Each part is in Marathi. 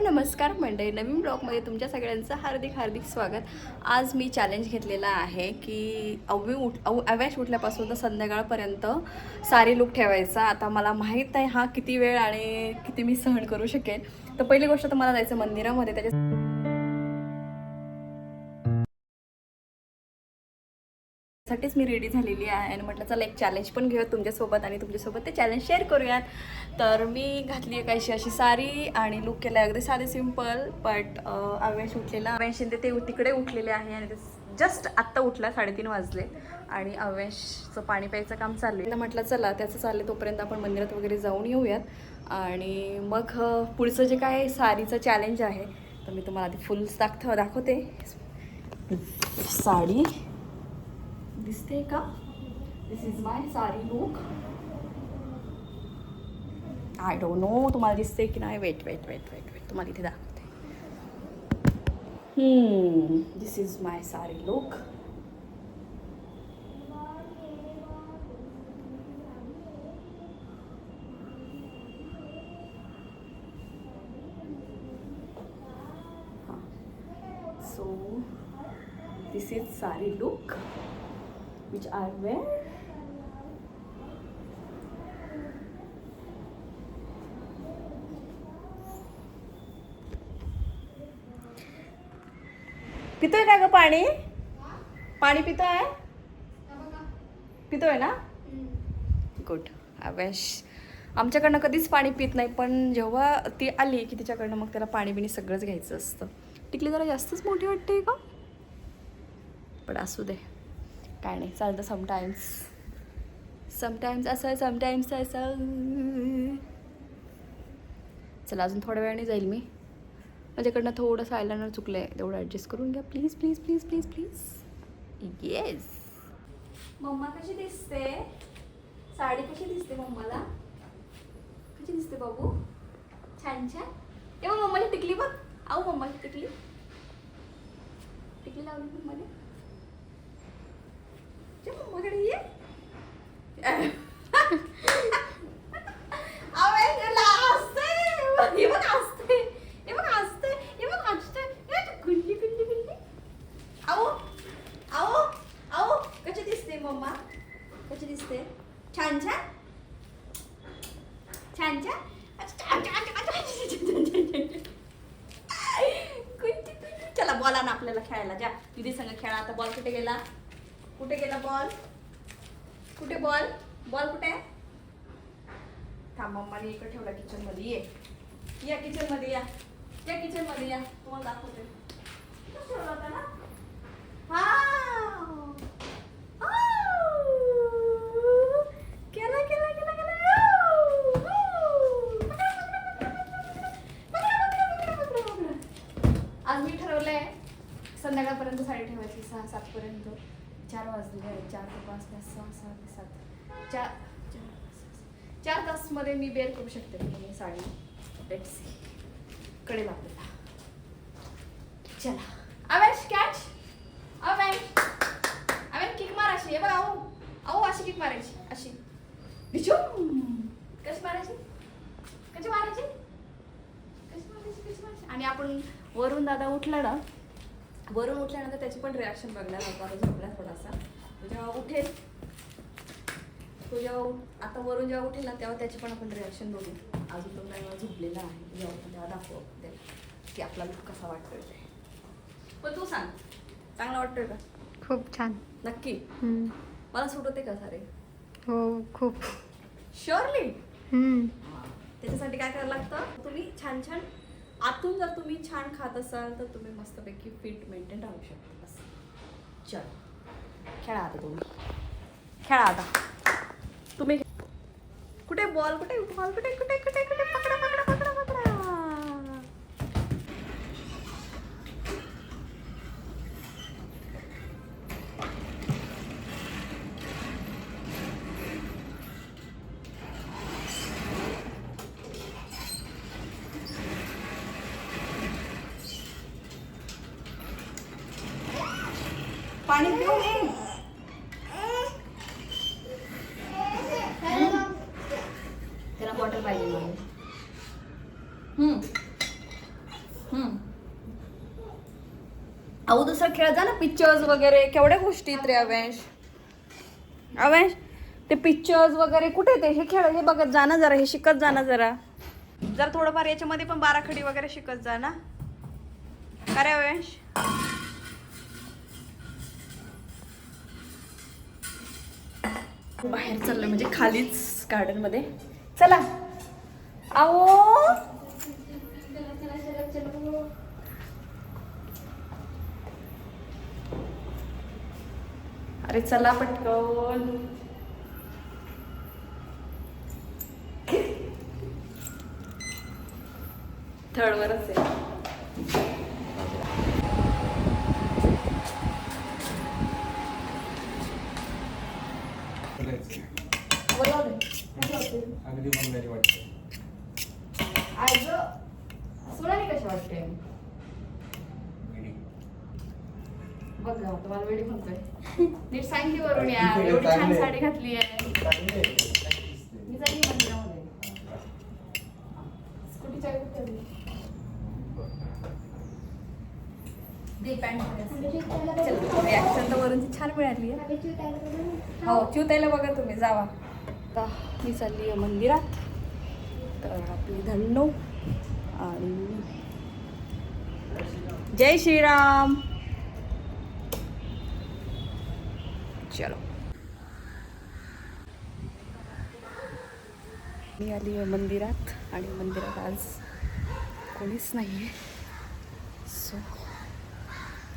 नमस्कार मंडळी. नवीन ब्लॉगमध्ये तुमच्या सगळ्यांचं हार्दिक हार्दिक स्वागत. आज मी चॅलेंज घेतलेला आहे की अववी उठ अव अव्याश उठल्यापासून तर संध्याकाळपर्यंत सारी लुक ठेवायचा. आता मला माहीत नाही हा किती वेळ आणि किती मी सहन करू शकेन. तर पहिली गोष्ट तर मला जायचं मंदिरामध्ये. त्याच्या साठीच मी रेडी झालेली आहे आणि म्हटलं चला एक चॅलेंज पण घेऊयात तुमच्यासोबत आणि तुमच्यासोबत ते चॅलेंज शेअर करूयात. तर मी घातली आहे काहीशी अशी साडी आणि लुक केला आहे अगदी साधे सिंपल बट अवेश उठलेला. अवेश शिंदे ते तिकडे उठलेले आहे आणि ते जस्ट आत्ता उठला साडेतीन वाजले आणि अवेशचं पाणी प्यायचं काम चाललं आहे. म्हटलं चला त्याचं चाललं तोपर्यंत आपण मंदिरात वगैरे जाऊन येऊयात. आणि मग पुढचं जे काय साडीचं चॅलेंज आहे तर मी तुम्हाला आधी फुल दाखव दाखवते. Sari. Vistay ka. This is my sari look. I don't know. Tumhari Vistay ki nahi. Wait, wait, wait, wait, wait. Tumhari thida. Hmm. This is my sari look. So, this is sari look. Which are where? पितोय का ग पाणी? पाणी पितोय? पितोय ना? गुड अवेश आमच्याकडनं कधीच पाणी पित नाही पण जेव्हा ती आली की तिच्याकडनं मग त्याला पाणी बिणी सगळंच घ्यायचं असतं. टिकली जरा जास्तच मोठी वाटते का? पण असू दे. काय नाही चालतं समटाईम्स समटाईम्स असं समटाईम्स असं. चला अजून थोड्या वेळाने जाईल मी. माझ्याकडनं थोडंसं आयलाइनर चुकलं आहे तेवढं ॲडजस्ट करून घ्या. Please please please please please yes mamma कशी दिसते? साडी कशी दिसते मम्माला? कशी दिसते बाबू? छान छान. तेव्हा मम्माची टिकली बघ. आऊ मम्माची टिकली. टिकली लावली मम्माने मम्माकडे ये बॉल कुठे आहे? थांब मम्माने इकडे ठेवला किचनमध्ये ये. या किचनमध्ये या. या किचनमध्ये या. तुम्हाला दाखवते. आज मी संध्याकाळपर्यंत साडी ठेवायची सहा सातपर्यंत. चार वाजले चार ते पाच तास सहा सहा ते सात. चार चार चार तासमध्ये मी बेअर करू शकते मी साडी? लेट्स सी कडेल आपल्याला. चला. अवेश कॅच अवेश. अवेश किक मार अशी हे बघ अहो आऊ अशी किक मारायची. अशी. भिचूम कशी मारायची? कशी मारायची? कशी मारायची? कशी मारायची? आणि आपण वरून दादा उठला ना वरून उठल्यानंतर त्याची पण रिॲक्शन बघणार नको आता झोपला थोडासा. तो जेव्हा उठेल तो जेव्हा आता वरून जेव्हा उठेल ना तेव्हा त्याची पण आपण रिॲक्शन बघू. अजून तो नाही झोपलेला आहे जेव्हा आपण तेव्हा दाखवू त्याला की आपला लुक कसा वाटतोय. ते पण तू सांग चांगला वाटतोय का? खूप छान. नक्की. मला सूट होते का सारे? हो खूप. शुअरली. त्याच्यासाठी काय करायला लागतं? तुम्ही छान छान आतून जर तुम्ही छान खात असाल तर तुम्ही मस्तपैकी फिट मेंटेन राहू शकता. असं चल. खेळा आता तुम्ही. खेळा आता. तुम्ही कुठे बॉल कुठे बॉल कुठे कुठे कुठे कुठे पकडा पकडा. पाणी पिऊ त्याला बॉटल पाहिजे. अहो दुसरं खेळत जा ना पिक्चर्स वगैरे. केवढ्या गोष्टी आहेत रे अवेश? अवेश ते पिक्चर्स वगैरे कुठे ते हे खेळ हे बघत जा ना जरा हे शिकत जा ना जरा. जरा थोडंफार याच्यामध्ये पण बाराखडी वगैरे शिकत जा ना. का रे अवेश? बाहेर चाललं म्हणजे खालीच गार्डनमध्ये. चला. आओ अरे चला पटकन. थर्डवरच आहे अगदी बंगाली वाटते आज सोनाली कशी वाटते वेडी. बघ ना तुम्हाला वेडी म्हणतोय नीट सांगली वरून या एवढी छान साडी घातली आहे. मी मंदिरामध्ये. स्कूटी रिॲक्शन तर वरून छान मिळाली आहे. हो चिवतायला बघा तुम्ही जावा. आता मी चालली आहे मंदिरात. तर आपली धन्नो आणि जय श्रीराम. चलो. मी आली आहे मंदिरात? आणि मंदिरात आज कोणीच नाही आहे सो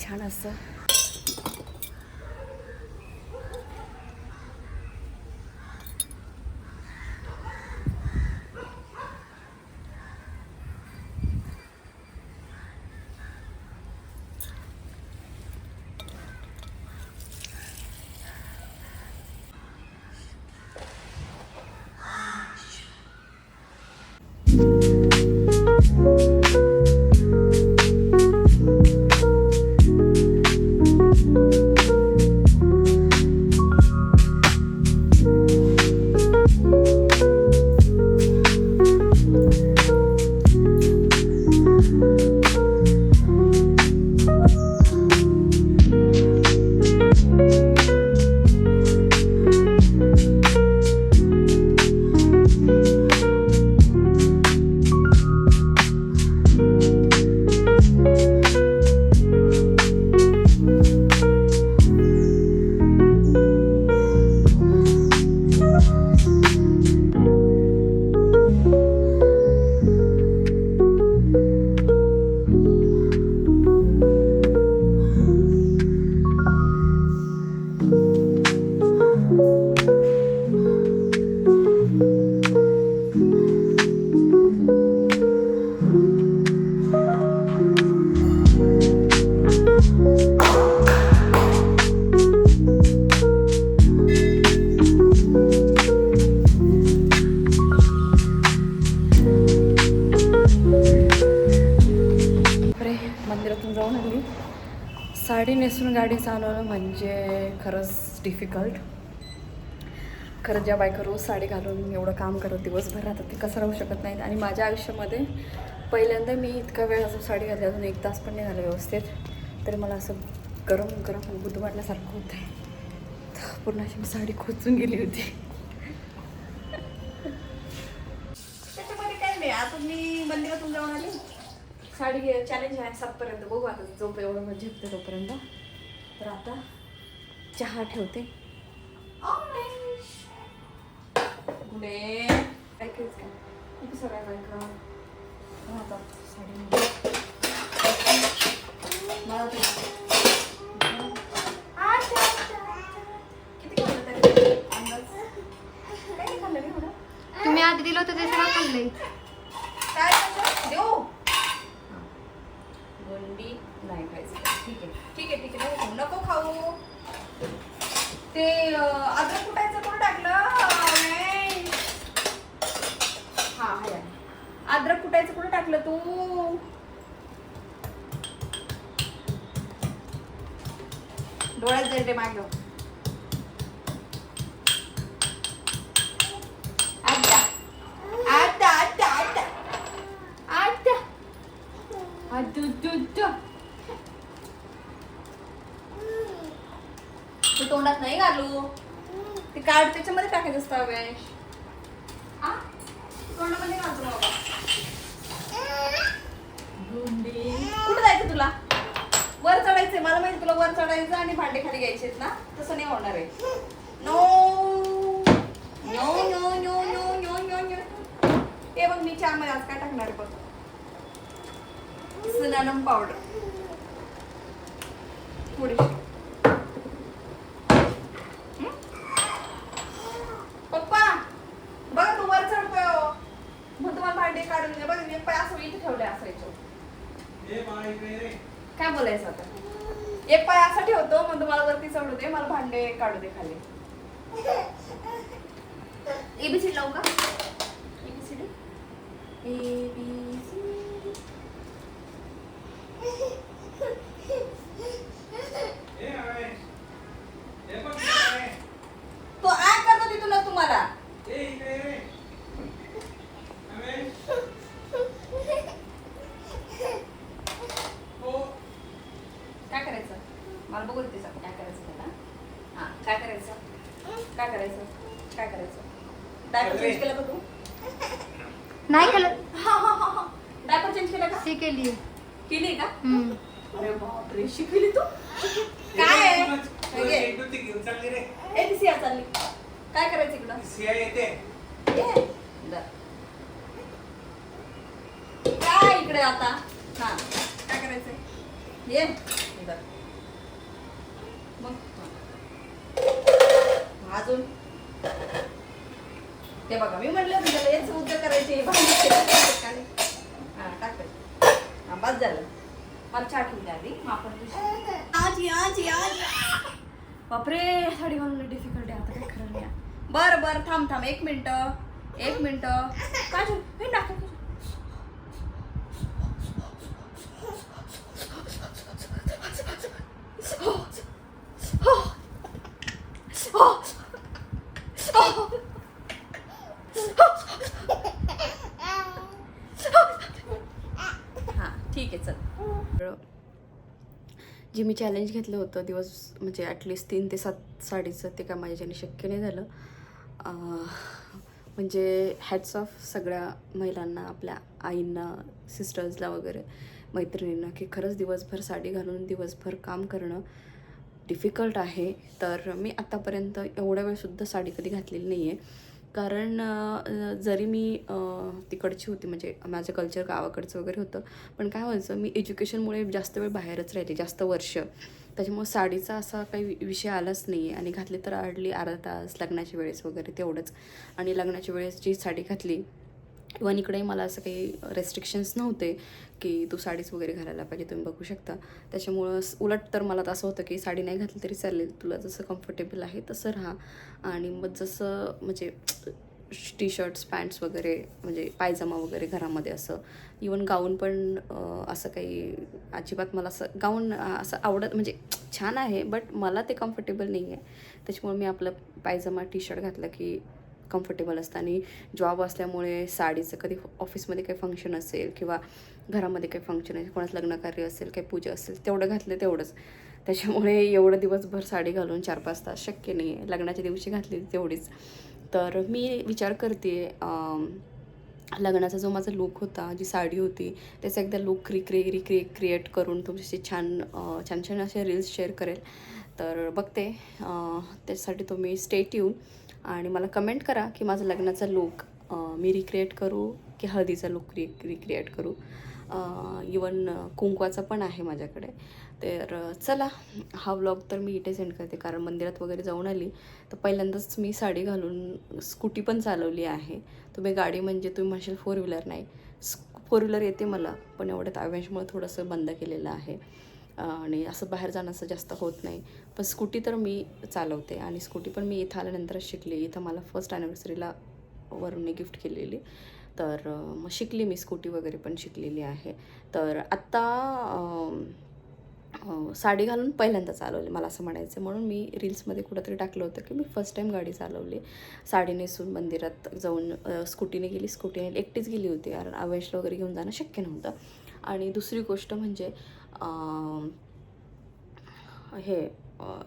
छान असं म्हणजे खरंच डिफिकल्ट खरंच ज्या बायका रोज साडी घालून एवढं काम करत दिवसभर राहतात ते कसं राहू शकत नाहीत. आणि माझ्या आयुष्यामध्ये पहिल्यांदा मी इतका वेळ अजून साडी घातली अजून एक तास पण नाही झालं व्यवस्थित. तरी मला असं गरम गरम बुद्ध वाटल्यासारखं होतं आहे पूर्ण अशी मी साडी खोचून गेली होती. काही नाही. आता मी मंदिरातून जाऊन आली. साडी चॅलेंज आहे सातपर्यंत. बघू आता जो एवढं म्हणजे झेपते तोपर्यंत तर आता चहा ठेवते. तुम्ही आधी दिलं होतं ते सगळं खाल्लंय काय खायचं? देऊ गोंडी नाही खायचं ठीक आहे ठीक आहे ठीक आहे नको खाऊ नको खाऊ ते अं, अद्रक कुटायचं कोण टाकलं अवेश. हा हाय आहे. अद्रक कुटायचं कुठं टाकलं तू? डोळ्यात जाईल ते माग आता आता आता आता आता तू तोंडात नाही घालू? ते कार्ड त्याच्यामध्ये टाकायचं असतं अवेश. तोंडामध्ये घालतो बाबा. कुठं जायचं तुला? वर चढायचंय. मला माहिती तुला वर चढायचं आणि भांडे खाली घ्यायचे ना? तसं नाही होणार आहे. No. No no no no no no no. हे बघ मी चहामध्ये आज काय टाकणार बघ. Cinnamon powder. थोडीशी हं? पप्पा बघा तू वर चढतोय हो. मग तुम्हाला भांडे काढून दे बघ मी पाय असं इथे ठेवले असायचो काय बोलायचं आता? एक पाय असा ठेवतो मग तुम्हाला वरती चढू दे मला भांडे काढू दे खाली. एबीसी लावू का? एबीसीडी एबीसी तो ऍड करतो तिथूनच तुम्हाला काय करायचं मला बघू दे त्याच्यात काय करायचं त्याला हा काय करायचं काय करायचं काय करायचं डायपर चेंज केलं का तू? नाही केलं. हा हा हा हा. डायपर चेंज केलं का? केली केली का? हम्म. अरे बापरे शिकली तू? काय? आहे? हे घे. ए ती सिया चालली. काय करायचं इकडं? ये. इकडं. काय इकडे आता? हा काय करायचंय? ये. मग. अजून? ते बघा मी म्हटलं होतं त्याला हेच उद्योग करायचे काय. हा बस झालं. मला चहा ठेवली आधी. आपण आज ये, आज. बापरे साडी घालून डिफिकल्ट आहे आता काय खरं नाही. बर बर थांब थांब. एक मिनिट एक मिनिट. काय? हे नाक- हां ठीक आहे चल जे मी चॅलेंज घेतलं होतं दिवस म्हणजे ॲटलिस्ट तीन ते सात साडीचं ते काय माझ्याच्याने शक्य नाही झालं. म्हणजे हॅट्स ऑफ सगळ्या महिलांना आपल्या आईंना सिस्टर्सला वगैरे मैत्रिणींना की खरंच दिवसभर साडी घालून दिवसभर काम करणं डिफिकल्ट आहे. तर मी आत्तापर्यंत एवढ्या वेळसुद्धा साडी कधी घातलेली नाही आहे कारण जरी मी तिकडची होती म्हणजे माझं कल्चर गावाकडचं वगैरे होतं पण काय व्हायचं मी एज्युकेशनमुळे जास्त वेळ बाहेरच राहिले जास्त वर्ष. त्याच्यामुळे साडीचा असा काही वि- विषय आलाच नाही आहे आणि घातली तर हार्डली अर्धा तास लग्नाच्या वेळेस वगैरे तेवढंच. आणि लग्नाच्या वेळेस जी साडी घातली इवन इकडे मला असं काही रेस्ट्रिक्शन्स नव्हते की तू साडीच वगैरे घालायला पाहिजे तुम्ही बघू शकता. त्याच्यामुळं उलट तर मला तर असं होतं की साडी नाही घातली तरी चालेल तुला जसं कम्फर्टेबल आहे तसं राहा. आणि मग जसं म्हणजे टी शर्ट्स पॅन्ट्स वगैरे म्हणजे पायजमा वगैरे घरामध्ये असं. इवन गाऊन पण असं काही अजिबात मला असं गाऊन असं आवडत म्हणजे छान आहे बट मला ते कम्फर्टेबल नाही आहे त्याच्यामुळे मी आपलं पायजमा टी शर्ट घातलं की कम्फर्टेबल असतं. आणि जॉब असल्यामुळे साडीचं कधी ऑफिसमध्ये काही फंक्शन असेल किंवा घरामध्ये काही फंक्शन असेल कोणाचं लग्नकार्य असेल काही पूजा असेल तेवढं घातलं तेवढंच. त्याच्यामुळे एवढं दिवसभर साडी घालून चार पाच तास शक्य नाही आहे. लग्नाच्या दिवशी घातली तेवढीच. तर मी विचार करते लग्नाचा जो माझा लुक होता जी साडी होती त्याचा एकदा लुक रिक्रिए रिक्रिए क्रिएट करून तुमच्याशी छान छान छान असे रील्स शेअर करेल. तर बघते त्याच्यासाठी तुम्ही स्टेट येऊन आणि मला कमेंट करा की माझा लग्नाचा लुक मी रिक्रिएट करू की हळदीचा लुक रि रिक्रिएट करू. इवन कुंकवाचा पण आहे माझ्याकडे. तर चला हा व्लॉग तर मी इथे सेंड करते. कारण मंदिरात वगैरे जाऊन आली तर पहिल्यांदाच मी साडी घालून स्कूटी पण चालवली आहे. तुम्ही गाडी म्हणजे तुम्ही म्हणशील फोर व्हीलर नाही. फोर व्हीलर येते मला पण एवढ्यात अवेशमुळे थोडंसं बंद केलेलं आहे. आणि असं बाहेर जाणं असं जास्त होत नाही. पण स्कूटी तर मी चालवते आणि स्कूटी पण मी इथं आल्यानंतरच शिकली. इथं मला फर्स्ट ॲनिव्हर्सरीला वरूनने गिफ्ट केलेली. तर मग शिकली मी स्कूटी वगैरे पण शिकलेली आहे. तर आत्ता साडी घालून पहिल्यांदा चालवली. मला असं म्हणायचं म्हणून मी रील्समध्ये कुठंतरी टाकलं होतं की मी फर्स्ट टाईम गाडी चालवली. साडी नेसून मंदिरात जाऊन स्कूटीने गेली. स्कूटीने एकटीच गेली होती कारण आवेशला वगैरे घेऊन जाणं शक्य नव्हतं. आणि दुसरी गोष्ट म्हणजे हे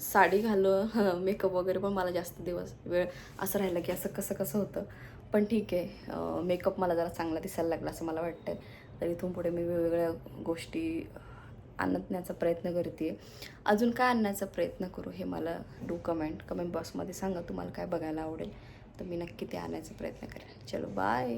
साडी घालून मेकअप वगैरे पण मला जास्त दिवस वेळ असं राहिलं की असं कसं कसं होतं. पण ठीक आहे मेकअप मला जरा चांगला दिसायला लागला असं मला वाटतं तर इथून पुढे मी वेगवेगळ्या गोष्टी आणण्याचा प्रयत्न करते अजून काय आणण्याचा प्रयत्न करू हे मला डू कमेंट कमेंट बॉक्समध्ये सांगा. तुम्हाला काय बघायला आवडेल तर मी नक्की ते आणायचा प्रयत्न करेन. चलो बाय